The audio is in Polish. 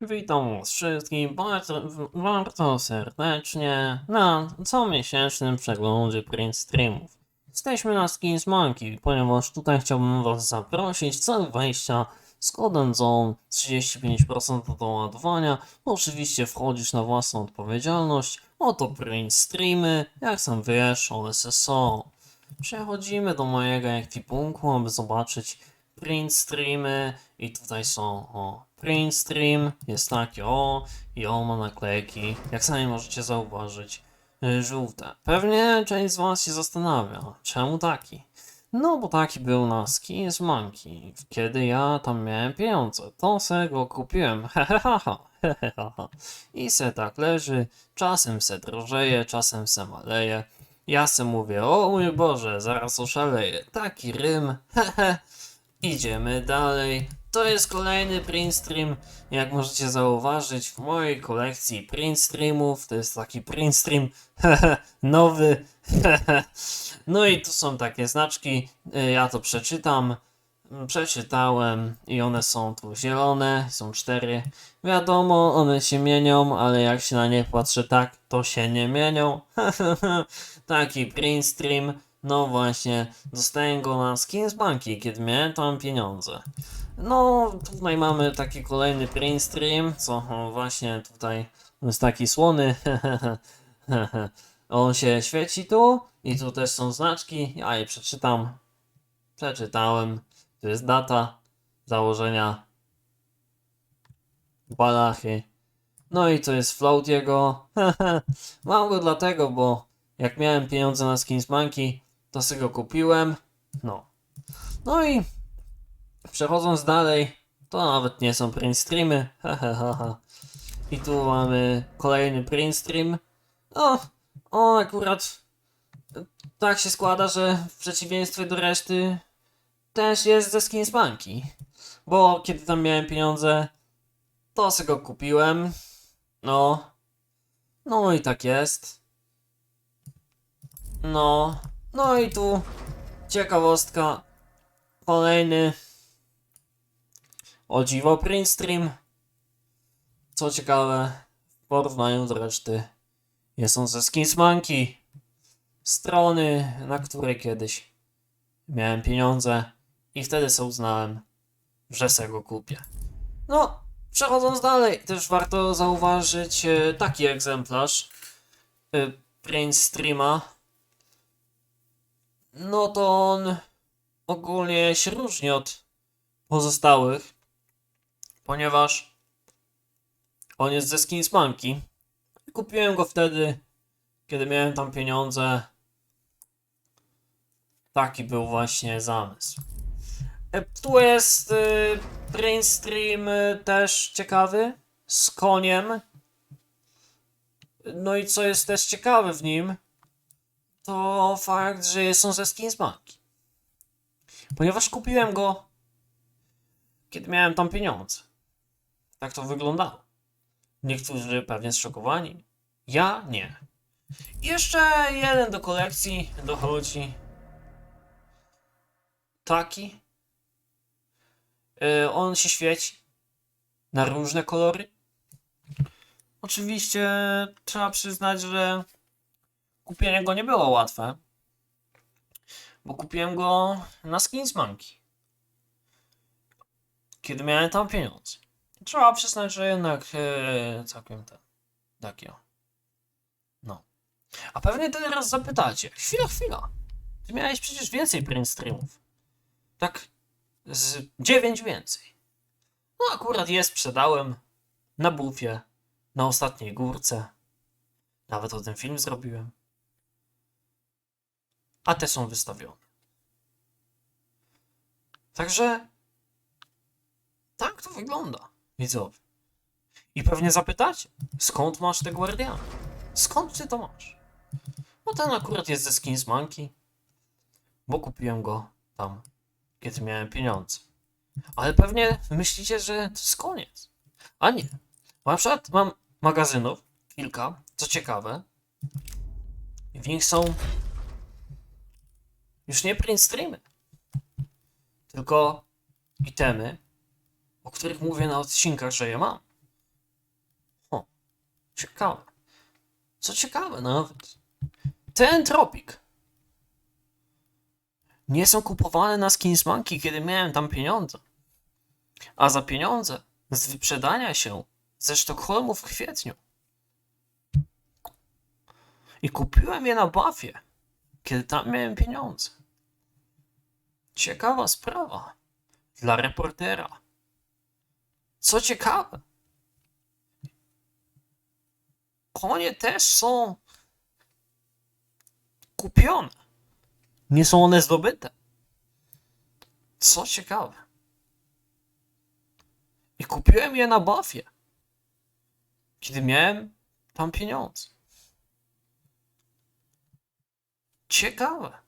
Witam was wszystkich bardzo, bardzo serdecznie na comiesięcznym przeglądzie print streamów. Jesteśmy na Skins Monkey, ponieważ tutaj chciałbym was zaprosić cel wejścia z kodem ZONE 35% do ładowania. Oczywiście wchodzisz na własną odpowiedzialność. Oto print streamy, jak sam wiesz, OSSO. Przechodzimy do mojego ekwipunku, aby zobaczyć print streamy i tutaj są o print stream jest taki o i on ma naklejki. Jak sami możecie zauważyć y, żółte. Pewnie część z was się zastanawia czemu taki? No bo taki był na Skins Monkey. Kiedy ja tam miałem pieniądze to se go kupiłem. Hehehaha hehehaha i se tak leży. Czasem se drożeje czasem se maleje. Ja se mówię o mój Boże zaraz oszaleję. Taki rym hehe Idziemy dalej. To jest kolejny print stream. Jak możecie zauważyć w mojej kolekcji print streamów, to jest taki print stream nowy. no i tu są takie znaczki. Ja to przeczytam. Przeczytałem i one są tu zielone, są cztery. Wiadomo, one się mienią, ale jak się na nie patrzę tak, to się nie mienią. Taki print stream. No właśnie, dostałem go na Skins Banki, kiedy miałem tam pieniądze. No, tutaj mamy taki kolejny print stream, co właśnie tutaj jest taki słony. On się świeci tu i tu też są znaczki, ja je przeczytam. Przeczytałem. Tu jest data założenia balachy. No i to jest float jego. Mam go dlatego, bo jak miałem pieniądze na Skins Monkey, to sobie go kupiłem. No. No i przechodząc dalej, to nawet nie są print streamy. I tu mamy kolejny print stream. O, on akurat tak się składa, że w przeciwieństwie do reszty też jest ze Skins Monkey. Bo kiedy tam miałem pieniądze, to sobie go kupiłem. No. No i tak jest. No. No i tu ciekawostka. Kolejny. O dziwo print stream. Co ciekawe, w porównaniu do reszty jest on ze Skins Monkey. Strony, na której kiedyś miałem pieniądze i wtedy sobie uznałem, że se go kupię. No, przechodząc dalej, też warto zauważyć e, taki egzemplarz e, print streama no to on ogólnie się różni od pozostałych, ponieważ on jest ze Skins Monkey. Kupiłem go wtedy, kiedy miałem tam pieniądze. Taki był właśnie zamysł. E, Tu jest y, stream y, też ciekawy z koniem. No i co jest też ciekawe w nim, to fakt, że są ze Skins Monkey. Ponieważ kupiłem go, kiedy miałem tam pieniądze. Tak to wyglądało. Niektórzy pewnie zszokowani. Ja nie. Jeszcze jeden do kolekcji dochodzi. Taki. Yy, on się świeci na różne kolory. Oczywiście trzeba przyznać, że kupienie go nie było łatwe, bo kupiłem go na Skins Monkey, kiedy miałem tam pieniądze. Trzeba przyznać, że jednak e, całkiem ten, taki o. No. A pewnie teraz zapytacie, chwila, chwila, ty miałeś przecież więcej print streamów. Tak z 9 więcej. No akurat je sprzedałem na bufie, na ostatniej górce. Nawet o tym film zrobiłem a te są wystawione. Także tak to wygląda, widzowie. I pewnie zapytacie, skąd masz te Guardiany? Skąd ty to masz? No ten akurat jest ze Skins Monkey, bo kupiłem go tam, kiedy miałem pieniądze. Ale pewnie myślicie, że to jest koniec. A nie. Na przykład mam magazynów, kilka, co ciekawe. W nich są już nie print streamy, tylko itemy, o których mówię na odcinkach, że je mam. Ciekawe. Co ciekawe nawet. Ten tropik. Nie są kupowane na Skinsmanki, kiedy miałem tam pieniądze. A za pieniądze z wyprzedania się ze Sztokholmu w kwietniu. I kupiłem je na Buffie, kiedy tam miałem pieniądze. Ciekawa sprawa dla reportera. Co ciekawe, konie też są kupione. Nie są one zdobyte. Co ciekawe. I kupiłem je na Buffie, kiedy miałem tam pieniądze. Ciekawe.